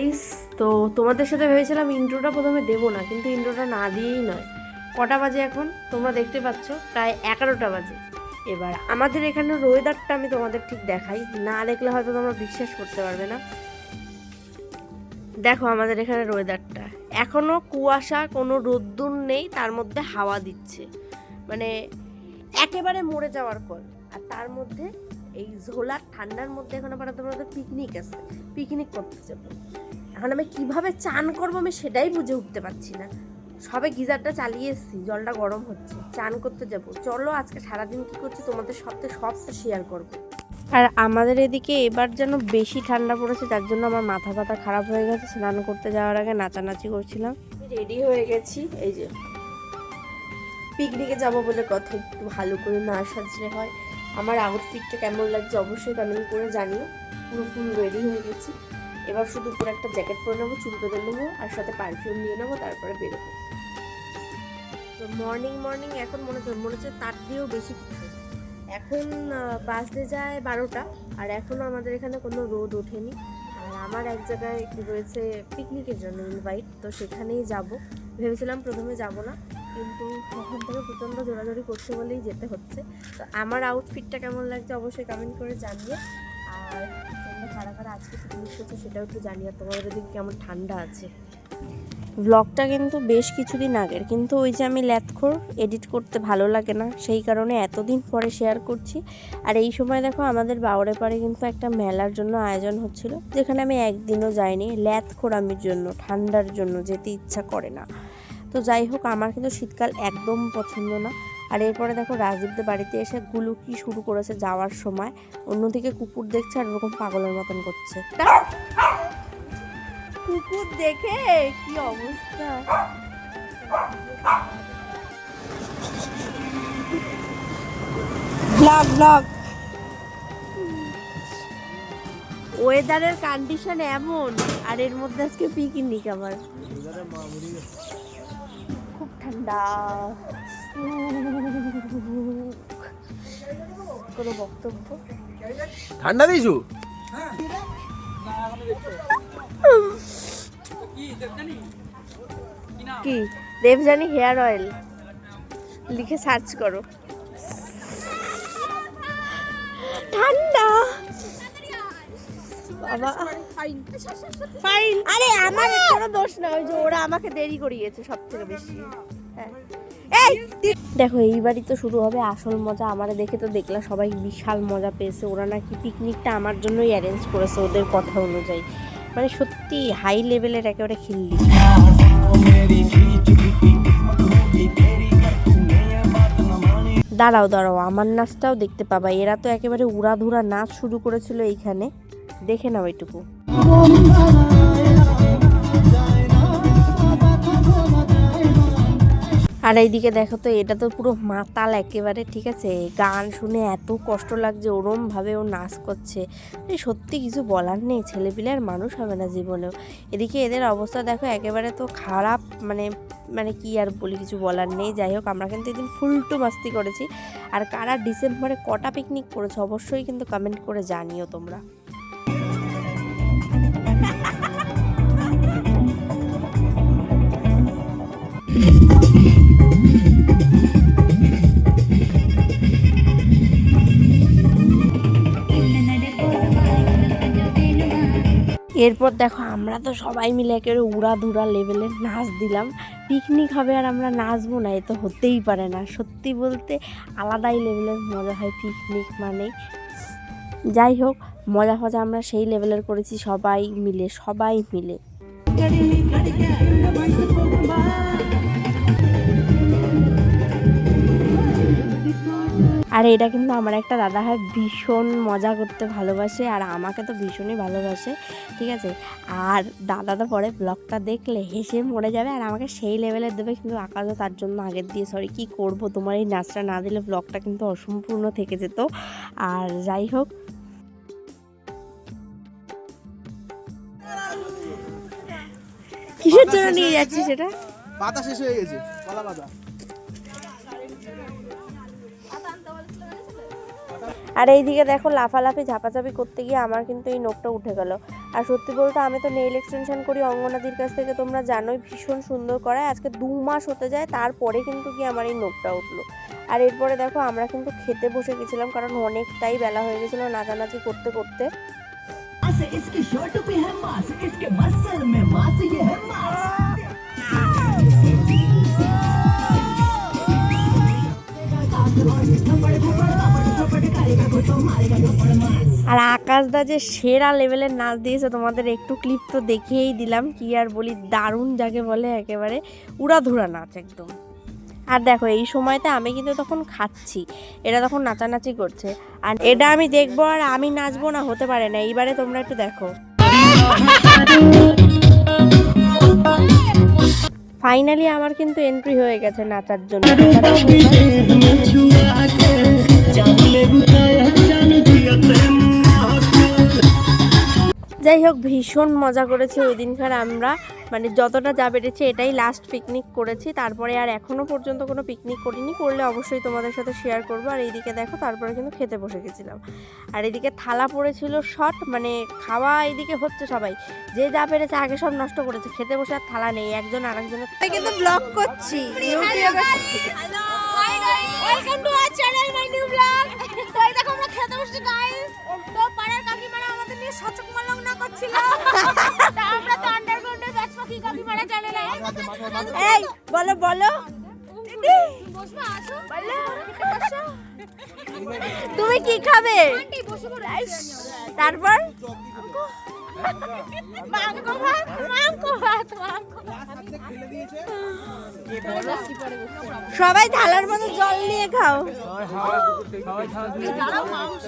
Guys তো তোমাদের সাথে ভেবেছিলাম ইন্ট্রোটা প্রথমে দেবো না, কিন্তু ইন্ট্রোটা না দিয়েই নয়। কটা বাজে এখন? তোমরা দেখতে পাচ্ছ, প্রায় এগারোটা বাজে। এবার আমাদের এখানে ওয়েদারটা আমি তোমাদের ঠিক দেখাই। না দেখলে হয়তো তোমরা বিশ্বাস করতে পারবে না। দেখো আমাদের এখানে ওয়েদারটা এখনও কুয়াশা, কোনো রোদ্দুর নেই, তার মধ্যে হাওয়া দিচ্ছে। মানে একেবারে মরে যাওয়ার কল আর তার মধ্যে এই ঝোলার ঠান্ডার মধ্যে এখন আবার তোমাদের পিকনিক আছে। পিকনিক করতে যাব। এখন আমি কীভাবে চান করব আমি সেটাই বুঝে উঠতে পারছি না। সবে গিজারটা চালিয়ে এসেছি, জলটা গরম হচ্ছে, চান করতে যাব। চলো আজকে সারাদিন কি করছি তোমাদের সাথে সবটা শেয়ার করব। আর আমাদের এদিকে এবার যেন বেশি ঠান্ডা পড়েছে যার জন্য আমার মাথা ব্যথা খারাপ হয়ে গেছে। স্নান করতে যাওয়ার আগে নাচানাচি করছিলাম। রেডি হয়ে গেছি, এই যে পিকনিকে যাব বলে কথা, একটু ভালো করে না সাজলে হয়। আমার আউটফিটটা কেমন লাগছে অবশ্যই কমেন্ট করে জানিও। পুরো ফুল রেডি হয়ে গেছি। এবার শুধু উপরে একটা জ্যাকেট পরে নেব, চুল বেঁধে নেব, আর সাথে পারফিউম নিয়ে নেব, তারপরে বেরোবো। তো মর্নিং মর্নিং এখন মনে হচ্ছে মনে হচ্ছে তার দিয়েও বেশি কিছু। এখন বাজতে যায় বারোটা, আর এখনও আমাদের এখানে কোনো রোদ ওঠেনি। আর আমার এক জায়গায় রয়েছে পিকনিকের জন্য ইনভাইট তো সেখানেই যাব। ভেবেছিলাম প্রথমে যাব না, কিন্তু ওখান থেকে প্রচণ্ড জোরাজোরি করছে বলেই যেতে হচ্ছে। তো আমার আউটফিটটা কেমন লাগছে অবশ্যই কমেন্ট করে জানিয়ে আর কারা কারা আজকে পিকনিক করছ সেটাও একটু জানিয়ে আর তোমাদের ওদিকে কেমন ঠান্ডা আছে? ব্লগটা কিন্তু বেশ কিছুদিন আগের, কিন্তু ওই যে আমি ল্যাথখোর এডিট করতে ভালো লাগে না, সেই কারণে এতদিন পরে শেয়ার করছি। আর এই সময় দেখো আমাদের বাউরে পাড়ে কিন্তু একটা মেলার জন্য আয়োজন হচ্ছিল, যেখানে আমি একদিনও যাইনি ল্যাথখোর আমির জন্য, ঠান্ডার জন্য যেতে ইচ্ছা করে না। তো যাই হোক, আমার কিন্তু শীতকাল একদম পছন্দ না। আর এরপরে দেখো রাজদীপদের বাড়িতে এসে গুলুকি শুরু করেছে যাওয়ার সময়। অন্যদিকে কুকুর দেখছে আর ওরকম পাগলের মতন করছে। কুকুর দেখে? কি অবস্থা? ব্লগ ওয়েদারের কন্ডিশন এমন, আর এর মধ্যে আজকে পিকনিক আমার খুব ঠান্ডা। কোনো বক্তব্য? ঠান্ডা দিয়েছু? কি? Debjani hair oil? লিখে সার্চ করো। ঠান্ডা। বাবা। ফাইন আরে আমার কোনো দোষ না ওই যে ওরা আমাকে দেরি করিয়েছে সব থেকে বেশি। দেখো এইবারই তো শুরু হবে আসল মজা। আমারে দেখে তো দেখলা সবাই বিশাল মজা পেয়েছে। ওরা নাকি পিকনিকটা আমার জন্যই অ্যারেঞ্জ করেছে ওদের কথা অনুযায়ী। মানে সত্যি হাই লেভেলের একেবারে খিল্লি। দাঁড়াও দাঁড়াও, আমার নাচটাও দেখতে পাবা। এরা তো একেবারে উড়াধুরা নাচ শুরু করেছিল এইখানে। দেখে নাও এটুকু। আর এইদিকে দেখো তো, এটা তো পুরো মাতাল একেবারে, ঠিক আছে? গান শুনে এত কষ্ট লাগছে ওরম ভাবে ও নাচ করছে। সত্যি কিছু বলার নেই, ছেলেপিলে আর মানুষ হবে না জীবনেও। এদিকে এদের অবস্থা দেখো, একেবারে তো খারাপ মানে মানে কি আর বলি, কিছু বলার নেই। যাই হোক, আমরা কিন্তু এদিন ফুলটু মাস্তি করেছি। আর কারা ডিসেম্বরে কটা পিকনিক করেছে, অবশ্যই কিন্তু কমেন্ট করে জানিও তোমরা। এরপর দেখো, আমরা তো সবাই মিলে একেবারে উড়াধুরা লেভেলে নাচ দিলাম। পিকনিক হবে আর আমরা নাচবো না, এ তো হতেই পারে না। সত্যি বলতে আলাদাই লেভেলের মজা হয় পিকনিক মানে। যাই হোক, মজা ফজা আমরা সেই লেভেলের করেছি সবাই মিলে সবাই মিলে। আর এটা কিন্তু আমার একটা দাদা হয় ভীষণ মজা করতে ভালোবাসে আর আমাকে তো ভীষণই ভালোবাসে, ঠিক আছে? আর দাদা তো পরে ব্লগটা দেখলে হেসে মরে যাবে আর আমাকে সেই লেভেলের দেবে কিন্তু আকাশও তার জন্য আগের দিয়ে সরি কি করব? তোমার এই নাচটা না দিলে ব্লগটা কিন্তু অসম্পূর্ণ থেকে যেত। আর যাই হোক। কিসের জন্য নিয়ে যাচ্ছি সেটা পাতা শেষ হয়ে গেছে। কলা পাতা আর এইদিকে দেখো লাফালাফি ঝাপাঝাপি করতে গিয়ে আমার কিন্তু এই নোকটা উঠে গেল আর সত্যি বলতে আমি তো নেইল এক্সটেনশন করি অঙ্গনাদির কাছ থেকে তোমরা জানোই ভীষণ সুন্দর করায় আজকে দু মাস হতে যায় তারপরে কিন্তু কি আমার এই নোটটা উঠলো আর এরপরে দেখো আমরা কিন্তু খেতে বসে গেছিলাম কারণ অনেকটাই বেলা হয়ে গেছিলো নাচানাচি করতে করতে मास इसकी शर्ट पे है मास इसके मसल में मास ये है मास আর আকাশদা যে সেরা লেভেলের নাচ দিয়েছে, তোমাদের একটু ক্লিপ তো দেখেই দিলাম, কি আর বলি, দারুণ যাকে বলে একেবারে উড়াধুরা নাচ একদম। আর দেখো, এই সময়তে আমি কিন্তু তখন খাচ্ছি এটা তখন নাচানাচি করছে, আর এটা আমি দেখব আর আমি নাচবো না, হতে পারে না, এইবারে তোমরা একটু দেখো। ফাইনালি আমার কিন্তু এন্ট্রি হয়ে গেছে নাচার জন্য। যাই হোক ভীষণ মজা করেছি ওই দিনকার আমরা। মানে যতটা যা পেরেছি এটাই লাস্ট পিকনিক করেছি। তারপরে আর এখনও পর্যন্ত কোনো পিকনিক করিনি। করলে অবশ্যই তোমাদের সাথে শেয়ার করব। আর এইদিকে দেখো তারপরে কিন্তু খেতে বসে গেছিলাম। আর এদিকে থালা পড়েছিল শট মানে খাওয়া এইদিকে হচ্ছে সবাই। যে যা পেরেছে আগে সব নষ্ট করেছে। খেতে বসে আর থালা নেই। একজন আরেকজনের কিন্তু ব্লগ করছি। Welcome to our channel my new blog তো এই দেখো আমরা খেতে বসছি গাইস তো পাড়ার কাকিমারা আমাদের নিয়ে সচক মালং না করছিল। তা আমরা তো আন্ডারগ্রাউন্ডে ব্যাচ পাখি কাকিমারা চ্যানেলে এই বলো বলো। বসবা আসো। বলো। তুমি কি খাবে? তারপর? ভাত ভাত সবাই থালার মধ্যে জল নিয়ে খাও। দাঁড়াও মাংস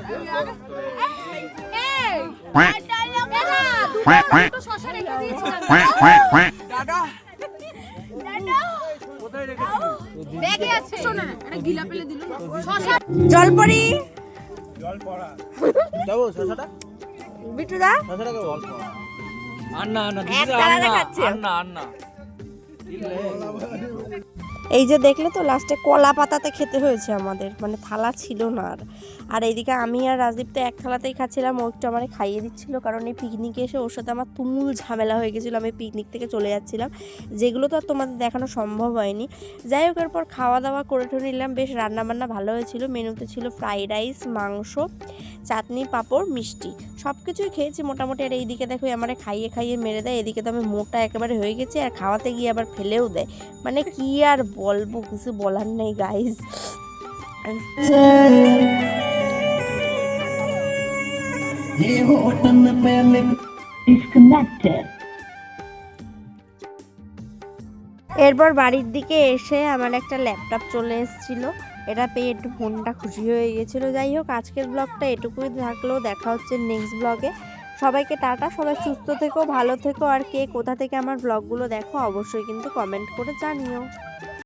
এই ডায়লগ দেখা দুটো শশা রেখে দিয়েছিলাম ব্যাগে আছে শোনা একটা গিলা পেলে দিল শশা জলপরি যাব শশাটা? বিটু দা শশাটাকে বল আন্না এই যে দেখলে তো লাস্টে কলা পাতাতে খেতে হয়েছে আমাদের মানে থালা ছিল না আর। আর এইদিকে আমি আর রাজদীপ তো এক থালাতেই খাচ্ছিলাম, ও একটু আমারে খাইয়ে দিচ্ছিল কারণ এই পিকনিকে এসে ওর সাথে আমার তুমুল ঝামেলা হয়ে গেছিল, আমি পিকনিক থেকে চলে যাচ্ছিলাম। যেগুলো তো আর তোমাদের দেখানো সম্ভব হয়নি। যাই হোক, এরপর খাওয়া দাওয়া করে টরে নিলাম, বেশ রান্না বান্না ভালো হয়েছিল। মেনুতে ছিল ফ্রাইড রাইস মাংস, চাটনি, পাঁপড়, মিষ্টি। সব কিছুই খেয়েছি মোটামুটি। আর এইদিকে দেখো আমারে খাইয়ে খাইয়ে মেরে দেয়। এদিকে তো আমি মোটা একেবারে হয়ে গেছি, আর খাওয়াতে গিয়ে আবার ফেলেও দেয়। মানে কি আর বলব, কিছু বলার নেই গাইজ এরপর বাড়ির দিকে এসে আমার একটা ল্যাপটপ চলে এসেছিল। এটা পেয়ে একটু ফোনটা খুশি হয়ে গেছিল। যাই হোক, আজকের ব্লগটা এটুকুই থাকলেও দেখা হচ্ছে নেক্সট ব্লগে সবাইকে টাটা, সবাই সুস্থ থেকো, ভালো থেকো। আর কে কোথা থেকে আমার ব্লগগুলো দেখো, অবশ্যই কিন্তু কমেন্ট করে জানিও।